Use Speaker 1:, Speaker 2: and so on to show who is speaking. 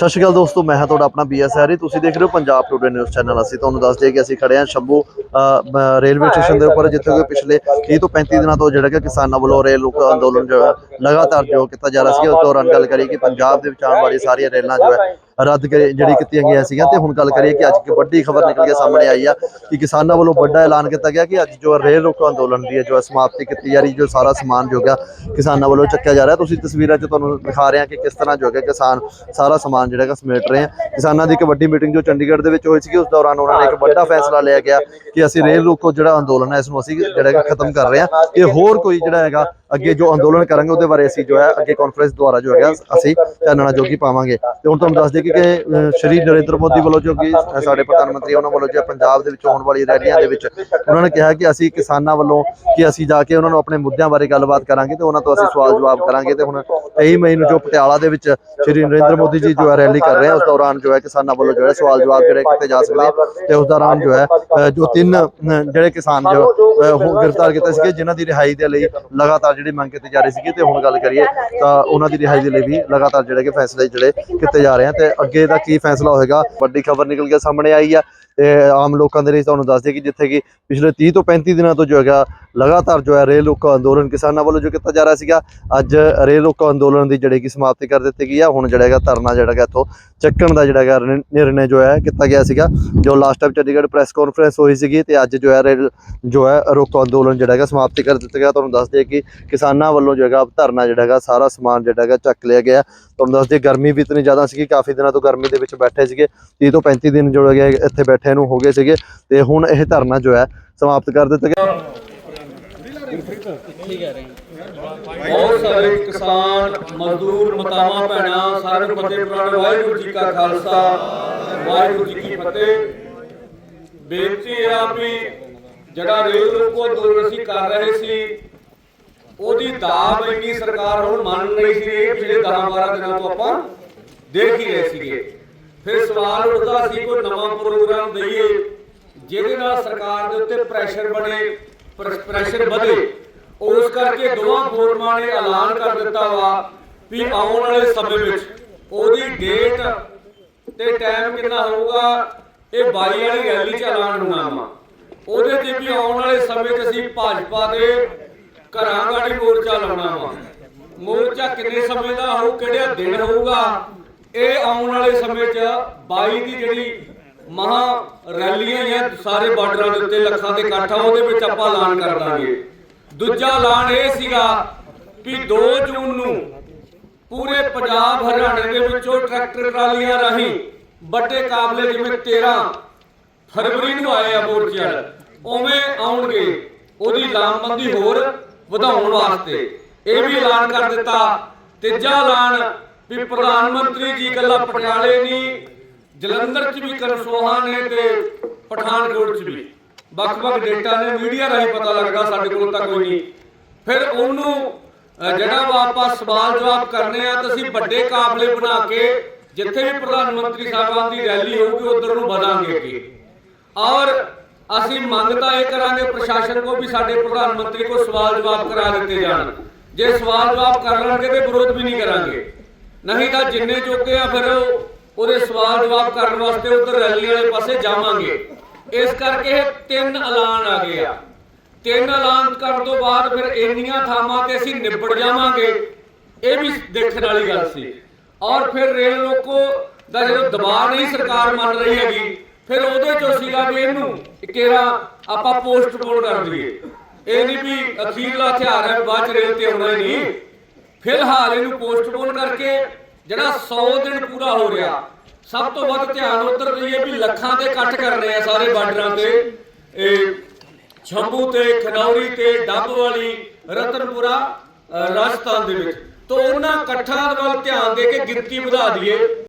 Speaker 1: ਸਤਿ ਸ਼੍ਰੀ ਅਕਾਲ ਦੋਸਤੋ, ਮੈਂ ਹਾਂ ਤੁਹਾਡਾ ਆਪਣਾ ਬੀਐਸ ਹਰੀ ਤੁਸੀਂ ਦੇਖ ਰਹੇ ਹੋ ਪੰਜਾਬ ਟੂਡੇ ਨਿਊਜ਼ ਚੈਨਲ ਅਸੀਂ ਤੁਹਾਨੂੰ ਦੱਸ ਦਈਏ ਕਿ ਅਸੀਂ ਖੜੇ ਹਾਂ ਸ਼ੰਭੂ ਰੇਲਵੇ ਸਟੇਸ਼ਨ ਦੇ ਉੱਪਰ ਜਿੱਥੇ ਕਿ ਪਿਛਲੇ 30 ਤੋਂ 35 ਦਿਨਾਂ ਤੋਂ ਜਿਹੜਾ ਕਿ ਕਿਸਾਨਾਂ ਵੱਲੋਂ ਰੇਲ ਰੋਕੋ ਅੰਦੋਲਨ ਜੋ ਹੈ ਲਗਾਤਾਰ ਜੋ ਕੀਤਾ ਜਾ ਰਿਹਾ ਸੀ ਉਸ ਦੌਰਾਨ ਗੱਲ ਕਰੀਏ ਕਿ ਪੰਜਾਬ ਦੇ ਵਿੱਚ ਆਉਣ ਵਾਲੀ ਸਾਰੀਆਂ ਰੇਲਾਂ ਜੋ ਹੈ ਰੱਦ ਕਰੀ ਜਿਹੜੀ ਕੀਤੀਆਂ ਗਈਆਂ ਸੀਗੀਆਂ ਤੇ ਹੁਣ ਗੱਲ ਕਰੀਏ ਕਿ ਅੱਜ ਇੱਕ ਵੱਡੀ ਖਬਰ ਨਿਕਲ ਕੇ ਸਾਹਮਣੇ ਆਈ ਆ ਕਿ ਕਿਸਾਨਾਂ ਵੱਲੋਂ ਵੱਡਾ ਐਲਾਨ ਕੀਤਾ ਗਿਆ ਕਿ ਅੱਜ ਜੋ ਰੇਲ ਰੋਕੋ ਅੰਦੋਲਨ ਦੀ ਹੈ ਜੋ ਸਮਾਪਤੀ ਕੀਤੀ ਜਾ ਰਹੀ ਜੋ ਸਾਰਾ ਸਮਾਨ ਜੋ ਹੈਗਾ ਕਿਸਾਨਾਂ ਵੱਲੋਂ ਚੱਕਿਆ ਜਾ ਰਿਹਾ। ਤੁਸੀਂ ਤਸਵੀਰਾਂ 'ਚ ਤੁਹਾਨੂੰ ਦਿਖਾ ਰਹੇ ਹਾਂ ਕਿ ਕਿਸ ਤਰ੍ਹਾਂ ਜੋ ਹੈਗਾ ਕਿਸਾਨ ਸਾਰਾ ਸਮਾਨ ਜਿਹੜਾ ਹੈਗਾ ਸਮੇਟ ਰਹੇ ਆ। ਕਿਸਾਨਾਂ ਦੀ ਇੱਕ ਵੱਡੀ ਮੀਟਿੰਗ ਜੋ ਚੰਡੀਗੜ੍ਹ ਦੇ ਵਿੱਚ ਹੋਈ ਸੀ ਉਸ ਦੌਰਾਨ ਉਹਨਾਂ ਨੇ ਇੱਕ ਵੱਡਾ ਫੈਸਲਾ ਲਿਆ ਗਿਆ ਕਿ ਅਸੀਂ ਰੇਲ ਰੋਕੋ ਜਿਹੜਾ ਅੰਦੋਲਨ ਹੈ, ਇਸ ਨੂੰ ਅਸੀਂ ਜਿਹੜਾ ਖਤਮ ਕਰ ਰਹੇ ਹਾਂ। ਇਹ ਹੋਰ ਕੋਈ ਜਿਹੜਾ ਹੈਗਾ ਅੱਗੇ ਜੋ ਅੰਦੋਲਨ ਕਰਾਂਗੇ ਉਹਦੇ ਬਾਰੇ ਅਸੀਂ ਜੋ ਹੈ ਅੱਗੇ ਕਾਨਫਰੰਸ ਦੁਆਰਾ ਜੋ ਹੈਗਾ, ਅਸੀਂ ਚਾਨਣਾ ਜੋਗੀ ਪਾਵਾਂਗੇ। ਤੇ ਹੁਣ ਤੁਹਾਨੂੰ ਦੱਸ ਦਈਏ ਕਿ ਸ਼੍ਰੀ ਨਰਿੰਦਰ ਮੋਦੀ ਵੱਲੋਂ ਜੋ ਕਿ ਸਾਡੇ ਪ੍ਰਧਾਨ ਮੰਤਰੀ ਉਹਨਾਂ ਵੱਲੋਂ ਜੋ ਪੰਜਾਬ ਦੇ ਵਿੱਚ ਹੋਣ ਵਾਲੀ ਰੈਲੀਆਂ ਦੇ ਵਿੱਚ, ਉਹਨਾਂ ਨੇ ਕਿਹਾ ਕਿ ਅਸੀਂ ਕਿਸਾਨਾਂ ਵੱਲੋਂ ਕਿ ਅਸੀਂ ਜਾ ਕੇ ਉਹਨਾਂ ਨੂੰ ਆਪਣੇ ਮੁੱਦਿਆਂ ਬਾਰੇ ਗੱਲਬਾਤ ਕਰਾਂਗੇ ਤੇ ਉਹਨਾਂ ਤੋਂ ਅਸੀਂ ਸਵਾਲ ਜਵਾਬ ਕਰਾਂਗੇ ਤੇ ਹੁਣ 23 ਮਈ ਨੂੰ ਜੋ ਪਟਿਆਲਾ ਦੇ ਵਿੱਚ ਸ਼੍ਰੀ ਨਰਿੰਦਰ ਮੋਦੀ ਜੀ ਜੋ ਹੈ ਰੈਲੀ ਕਰ ਰਹੇ ਆ, ਉਸ ਦੌਰਾਨ ਜੋ ਹੈ ਕਿਸਾਨਾਂ ਵੱਲੋਂ ਜੋ ਹੈ ਸਵਾਲ ਜਵਾਬ ਜਿਹੜੇ ਕੀਤੇ ਜਾ ਸਕਦੇ ਤੇ ਉਸ ਦੌਰਾਨ ਜੋ ਹੈ ਜੋ ਤਿੰਨ ਜਿਹੜੇ ਕਿਸਾਨ ਜੋ ਗ੍ਰਿਫਤਾਰ ਕੀਤੇ ਸੀਗੇ, ਜਿਨ੍ਹਾਂ ਦੀ ਰਿਹਾਈ ਦੇ ਲਈ ਲਗਾਤਾਰ ਜਿਹੜੀ ਮੰਗ ਕੀਤੀ ਜਾ ਰਹੀ ਸੀਗੀ ਤੇ ਹੁਣ ਗੱਲ ਕਰੀਏ ਤਾਂ ਉਹਨਾਂ ਦੀ ਰਿਹਾਈ ਦੇ ਲਈ ਵੀ ਲਗਾਤਾਰ ਜਿਹੜੇ ਕਿ ਫੈਸਲੇ ਜਿਹੜੇ ਕੀਤੇ ਜਾ ਰਹੇ ਆ ਤੇ ਅੱਗੇ ਦਾ ਕੀ ਫੈਸਲਾ ਹੋਏਗਾ, ਵੱਡੀ ਖਬਰ ਨਿਕਲ ਕੇ ਸਾਹਮਣੇ ਆਈ ਆ ਤੇ ਆਮ ਲੋਕਾਂ ਦੇ ਲਈ ਤੁਹਾਨੂੰ ਦੱਸ ਦਈਏ ਕਿ ਜਿੱਥੇ ਕਿ ਪਿਛਲੇ 30 ਤੋਂ 35 ਦਿਨਾਂ ਤੋਂ ਜੋ ਹੈਗਾ, ਲਗਾਤਾਰ ਜੋ ਹੈ ਰੇਲ ਰੋਕੋ ਅੰਦੋਲਨ ਕਿਸਾਨਾਂ ਵੱਲੋਂ ਜੋ ਕੀਤਾ ਜਾ ਰਿਹਾ ਸੀਗਾ, ਅੱਜ ਰੇਲ ਰੋਕੋ ਅੰਦੋਲਨ ਦੀ ਜਿਹੜੀ ਕਿ ਸਮਾਪਤੀ ਕਰ ਦਿੱਤੀ ਗਈ ਆ, ਹੁਣ ਜਿਹੜਾ ਹੈਗਾ ਧਰਨਾ ਜਿਹੜਾ ਹੈਗਾ ਇੱਥੋਂ ਚੱਕਣ ਦਾ ਜਿਹੜਾ ਹੈਗਾ ਨਿਰ- ਨਿਰਣੇ ਜੋ ਹੈ, ਕੀਤਾ ਗਿਆ ਸੀਗਾ। ਜੋ last time Chandigarh press conference ਹੋਈ ਸੀਗੀ ਤੇ ਅੱਜ ਜੋ ਹੈ, ਰੇਲ, ਜੋ ਹੈ ਰੋਕੋ ਅੰਦੋਲਨ ਜਿਹੜਾ ਹੈਗਾ ਸਮਾਪਤੀ ਕਰ ਦਿੱਤਾ ਗਿਆ। ਤੁਹਾਨੂੰ ਦੱਸ ਦਈਏ ਕਿ ਕਿਸਾਨਾਂ ਵੱਲੋਂ ਜੋ ਹੈਗਾ ਧਰਨਾ ਜਿਹੜਾ ਹੈਗਾ, ਸਾਰਾ ਸਮਾਨ ਜਿਹੜਾ ਹੈਗਾ ਚੱਕ ਲਿਆ ਗਿਆ। ਤੁਹਾਨੂੰ ਦੱਸ ਦਈਏ ਗਰਮੀ ਵੀ ਇਤਨੀ ਜ਼ਿਆਦਾ ਸੀਗੀ, ਕਾਫੀ ਦਿਨਾਂ ਤੋਂ ਗਰਮੀ ਦੇ ਵਿੱਚ ਬੈਠੇ ਸੀਗੇ। 30 ਤੋਂ 35 ਦਿਨ ਜੋ ਹੈਗੇ ਇੱਥੇ ਬੈਠੇ ਨੂੰ ਹੋ ਗਏ ਸੀਗੇ ਤੇ ਹੁਣ ਇਹ ਧਰਨਾ ਜੋ ਹੈ, ਸਮਾਪਤ ਕਰ ਦਿੱਤਾ ਗਿਆ।
Speaker 2: ਬਹੁਤ ਸਾਰੇ ਕਿਸਾਨ, ਮਜ਼ਦੂਰ, ਮਤਾਵਾਂ, ਭੈਣਾਂ ਸਾਰੇ ਨੂੰ ਫਤਿਹ ਬੁਲਾਉਣ ਵਾਹਿਗੁਰੂ ਜੀ ਕਾ ਖਾਲਸਾ, ਵਾਹਿਗੁਰੂ ਜੀ ਕੀ ਫਤਿਹ। ਬੇਨਤੀ ਆ ਵੀ, ਜਿਹੜਾ ਰੇਲ ਰੋਕੋ ਅੰਦੋਲਨ ਅਸੀਂ ਕਰ ਰਹੇ ਸੀ, ਉਹਦੀ ਦਾਬ ਇੰਨੀ ਸਰਕਾਰ ਹੁਣ ਮੰਨ ਨਹੀਂ ਸੀ ਇਹ ਪਿਛਲੇ 10 12 ਦਿਨਾਂ ਤੋਂ ਆਪਾਂ ਦੇਖ ਹੀ ਰਹੇ ਸੀਗੇ। ਫਿਰ ਸਵਾਲ ਉੱਠਦਾ ਸੀ, ਕੋਈ ਨਵਾਂ ਪ੍ਰੋਗਰਾਮ ਦਈਏ, ਜਿਹਦੇ ਨਾਲ ਸਰਕਾਰ ਦੇ ਉੱਤੇ ਪ੍ਰੈਸ਼ਰ ਬਣੇ ਪ੍ਰੈਸ਼ਰ ਵਧੇ। ਉਸ ਕਰਕੇ ਦੋਵਾਂ ਫੋਰਮਾਂ ਨੇ ਐਲਾਨ ਕਰ ਦਿੱਤਾ ਵਾ ਵੀ ਆਉਣ ਵਾਲੇ ਸਮੇਂ ਵਿੱਚ ਉਹਦੀ ਡੇਟ ਤੇ ਟਾਈਮ ਕਿੰਨਾ ਹੋਊਗਾ, ਇਹ 22 ਵਾਲੀ ਰੈਲੀ ਚ ਐਲਾਨ ਹੋਣਾ ਵਾ। ਉਹਦੇ ਤੇ ਵੀ ਆਉਣ ਵਾਲੇ ਸਮੇਂ 'ਚ ਅਸੀਂ ਭਾਜਪਾ ਦੇ ਘਰਾਂ ਗਾੜੀ ਮੋਰਚਾ ਲਾਉਣਾ ਵਾ। ਮੋਰਚਾ ਕਿੰਨੇ ਸਮੇਂ ਦਾ ਹੋਊ ਕਿਹੜਾ ਦਿਨ ਹੋਊਗਾ, ਇਹ ਆਉਣ ਵਾਲੇ ਸਮੇਂ 'ਚ 22 ਦੀ ਜਿਹੜੀ ਮਹਾ ਰੈਲੀਆਂ ਜਾਂ ਸਾਰੇ ਬਾਰਡਰਾਂ ਦੇ ਉੱਤੇ ਲੱਖਾਂ ਦੇ ਇਕੱਠ ਆ ਉਹਦੇ ਵਿੱਚ ਆਪਾਂ ਐਲਾਨ ਕਰ ਦਾਂਗੇ। ਦੂਜਾ ਐਲਾਨ ਇਹ ਸੀਗਾ ਵੀ 2 ਜੂਨ ਨੂੰ ਪੂਰੇ ਪੰਜਾਬ ਹਰਿਆਣੇ ਦੇ ਵਿੱਚੋਂ ਟਰੈਕਟਰ ਟਰਾਲੀਆਂ ਰਾਹੀਂ ਵੱਡੇ ਕਾਬਲੇ ਜਿਵੇਂ 13 ਫਰਵਰੀ ਨੂੰ ਆਏ ਆ ਮੋਰਚੇ ਉਵੇਂ ਆਉਣਗੇ। ਉਹਦੀ ਲਾਮਬੰਦੀ ਹੋਰ ਵਧਾਉਣ ਵਾਸਤੇ। ਇਹ ਵੀ ਐਲਾਨ ਕਰ ਦਿੱਤਾ। ਤੀਜਾ ਐਲਾਨ ਵੀ ਪ੍ਰਧਾਨ ਮੰਤਰੀ ਜੀ ਗੱਲਾਂ ਪਟਿਆਲੇ ਨਹੀਂ ਜਲੰਧਰ 'ਚ ਵੀ ਕਨਸੋਹਾ ਨੇ ਤੇ ਪਠਾਨਕੋਟ 'ਚ ਵੀ। ਵੱਖ-ਵੱਖ ਡੇਟਾ ਨੇ ਮੀਡੀਆ ਰਾਹੀਂ ਪਤਾ ਲੱਗਦਾ ਸਾਡੇ ਕੋਲ ਤਾਂ ਕੋਈ ਨਹੀਂ। ਫਿਰ ਉਹਨੂੰ ਜਿਹੜਾ ਵਾ ਆਪਾਂ ਸਵਾਲ ਜਵਾਬ ਕਰਨੇ ਆ, ਤਾਂ ਅਸੀਂ ਵੱਡੇ ਕਾਬਲੇ ਬਣਾ ਕੇ ਜਿੱਥੇ ਵੀ ਪ੍ਰਧਾਨ ਮੰਤਰੀ ਸਾਹਿਬਾਨ ਦੀ ਰੈਲੀ ਹੋਊਗੀ, ਉਧਰ ਨੂੰ ਵਧਾਂਗੇ ਅੱਗੇ। ਔਰ ਅਸੀਂ ਮੰਗ ਤਾਂ ਇਹ ਕਰਾਂਗੇ, ਪ੍ਰਸ਼ਾਸਨ ਕੋ ਵੀ ਸਾਡੇ ਪ੍ਰਧਾਨ ਮੰਤਰੀ ਕੋ ਸਵਾਲ ਜਵਾਬ ਕਰਾ ਦਿੱਤੇ ਜਾਣ। ਜੇ ਸਵਾਲ ਜਵਾਬ ਕਰ ਲੈਣਗੇ ਤੇ ਵਿਰੋਧ ਵੀ ਨਹੀਂ ਕਰਾਂਗੇ। ਨਹੀਂ ਤਾਂ ਜਿੰਨੇ ਚੁੱਕੇ ਆ ਫਿਰ ਉਹਦੇ ਸਵਾਲ ਜਵਾਬ ਕਰਨ ਵਾਸਤੇ ਉਧਰ ਰੈਲੀ ਵਾਲੇ ਪਾਸੇ ਜਾਵਾਂਗੇ। ਇਸ ਕਰਕੇ ਇਹ ਤਿੰਨ ਐਲਾਨ ਆ ਗਏ ਆ। ਤਿੰਨ ਐਲਾਨ ਕਰਨ ਤੋਂ ਬਾਅਦ ਫਿਰ ਇੰਨੀਆਂ ਥਾਵਾਂ ਤੇ ਅਸੀਂ ਨਿਬੜ ਜਾਵਾਂਗੇ। ਇਹ ਵੀ ਦੇਖਣ ਵਾਲੀ ਗੱਲ ਸੀ। ਔਰ ਫਿਰ ਰੇਲ ਰੋਕੋ ਦਾ ਜਦੋਂ ਦਬਾਅ ਨਹੀਂ ਸਰਕਾਰ ਮੰਨ ਰਹੀ ਹੈਗੀ, ਫਿਰ ਉਹਦੇ ਚੋਂ ਸੀਗਾ ਵੀ ਇਹਨੂੰ ਕੇਰਾ ਆਪਾਂ ਪੋਸਟਪੋਨ ਕਰ ਦਈਏ। ਇਹ ਨਹੀਂ ਵੀ ਅਖੀਰਲਾ ਹਥਿਆਰ ਹੈ, ਬਾਅਦ ਚ ਰੇਲ ਤੇ ਆਉਣਾ ਨਹੀਂ। ਫਿਲਹਾਲ ਇਹਨੂੰ ਪੋਸਟਪੋਨ ਕਰਕੇ ਜਿਹੜਾ 100 ਦਿਨ ਪੂਰਾ ਹੋ ਰਿਹਾ। ਸਭ ਤੋਂ ਵੱਧ ਧਿਆਨ ਉਧਰ ਦਈਏ ਵੀ ਲੱਖਾਂ ਦੇ ਇਕੱਠ ਕਰਨੇ ਆ ਸਾਰੇ ਬਾਰਡਰਾਂ ਤੇ। ਇਹ ਛੰਬੂ ਤੇ ਖਨੌਰੀ ਤੇ ਡੱਬ ਵਾਲੀ ਰਤਨਪੁਰਾ ਰਾਜਸਥਾਨ ਦੇ ਵਿੱਚ। ਤੋਂ ਉਹਨਾਂ ਇਕੱਠਾਂ ਵੱਲ ਧਿਆਨ ਦੇ ਕੇ ਗਿਣਤੀ ਵਧਾ ਦਈਏ।